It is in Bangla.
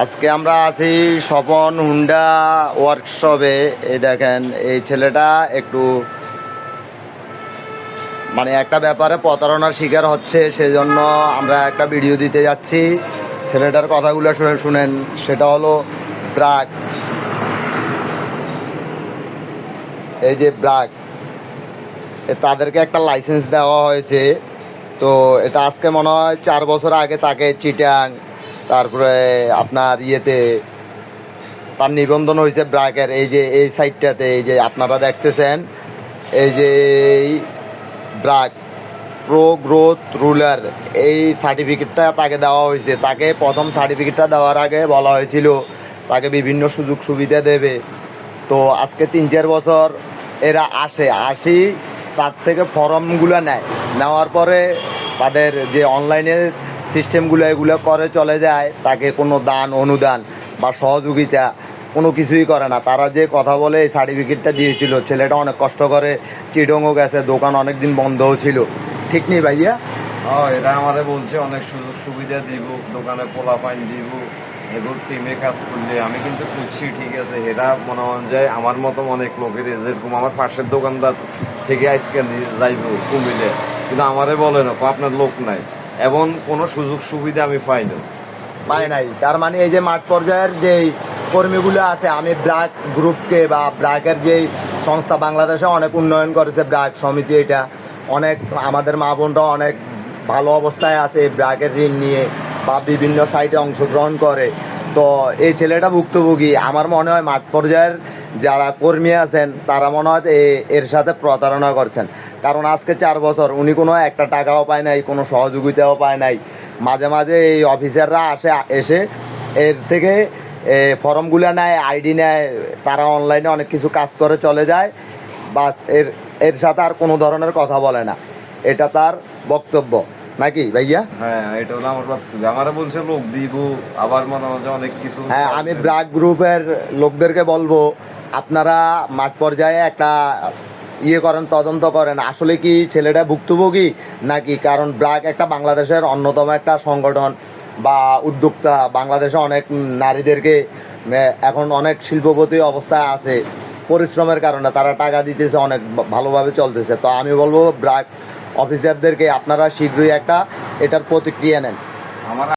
আজকে আমরা আছি স্বপন হুন্ডা ওয়ার্কশপে এই দেখেন, এই ছেলেটা একটু মানে একটা ব্যাপারে প্রতারণার শিকার হচ্ছে, সেজন্য আমরা একটা ভিডিও দিতে যাচ্ছি। ছেলেটার কথাগুলো শুনে শুনেন, সেটা হলো ব্রাক এই যে ব্রাক তাদেরকে একটা লাইসেন্স দেওয়া হয়েছে। তো এটা আজকে মনে হয় চার বছর আগে তাকে চিটাং তারপরে আপনার ইয়েতে তার নিবন্ধন হয়েছে ব্রাকের এই যে, এই সাইডটাতে এই যে আপনারা দেখতেছেন, এই যে ব্রাক প্রো গ্রোথ রুলার, এই সার্টিফিকেটটা তাকে দেওয়া হয়েছে। তাকে প্রথম সার্টিফিকেটটা দেওয়ার আগে বলা হয়েছিল, তাকে বিভিন্ন সুযোগ সুবিধা দেবে। তো আজকে তিন চার বছর এরা আসে। আসি, তার থেকে ফর্মগুলো নেয়। নেওয়ার পরে তাদের যে অনলাইনে সিস্টেমগুলো এগুলো করে চলে যায়, তাকে কোনো দান, অনুদান বা সহযোগিতা কোনো কিছুই করে না। তারা যে কথা বলে এই সার্টিফিকেটটা দিয়েছিল, ছেলেটা অনেক কষ্ট করে চিডংও গেছে, দোকান অনেক দিন বন্ধও ছিল। ঠিক নেই ভাইয়া? হ্যাঁ এটা আমাদের বলছে, অনেক সুযোগ সুবিধা দিব, দোকানে পোলা পাইন দিব, এগুলো টিমে কাজ করলে আমি কিন্তু খুঁজছি, ঠিক আছে। এটা মনে হয় যে আমার মতো অনেক লোকের যেরকম আমার পাশের দোকানদার থেকে আজকে যাইব কুমিলে কিন্তু আমারে বলে না আপনার লোক নাই। এমন কোনো সুযোগ সুবিধা আমি পাইনি। পাই নাই। তার মানে এই যে মাঠ পর্যায়ের যেই কর্মীগুলো আছে, আমি ব্র্যাক গ্রুপকে বা ব্র্যাকের যেই সংস্থা বাংলাদেশে অনেক উন্নয়ন করেছে ব্র্যাক সমিতি এটা, অনেক আমাদের মা বোনরা অনেক ভালো অবস্থায় আছে এই ব্র্যাকের ঋণ নিয়ে বা বিভিন্ন সাইটে অংশগ্রহণ করে। তো এই ছেলেটা ভুক্তভোগী। আমার মনে হয় মাঠ পর্যায়ের যারা কর্মী আছেন তারা মনে হয় এ- এর সাথে প্রতারণা করছেন। কারণ আজকে চার বছর উনি কোনো একটা টাকাও পায় নাই কোনো সহযোগিতাও পায় নাই। মাঝে মাঝে এই অফিসাররা আসে এসে এর থেকে ফর্মগুলো নেয় আইডি নেয় তারা অনলাইনে অনেক কিছু কাজ করে চলে যায়। বাসের এর সাথে আর কোনো ধরনের কথা বলে না। এটা তার বক্তব্য। নাকি ভাইয়া? হ্যাঁ এটা হলো আমার বক্তব্য। আমারে বলছে লোক দিব। আবার মনে যে অনেক কিছু হ্যাঁ আমি ব্রাক গ্রুপের লোকদেরকে বলব আপনারা মাঠ পর্যায়ে একটা ইয়ে করেন, তদন্ত করেন। আসলে কি ছেলেটা ভুক্তভোগী নাকি? কারণ ব্রাক একটা বাংলাদেশের অন্যতম একটা সংগঠন বা উদ্যোক্তা। বাংলাদেশে অনেক নারীদেরকে এখন অনেক শিল্পপতি অবস্থায় আছে। পরিশ্রমের কারণে তারা টাকা দিতেছে, অনেক ভালোভাবে চলতেছে। তো আমি বলব ব্রাক অফিসারদেরকে আপনারা শীঘ্রই একটা এটার প্রতিক্রিয়া নেন।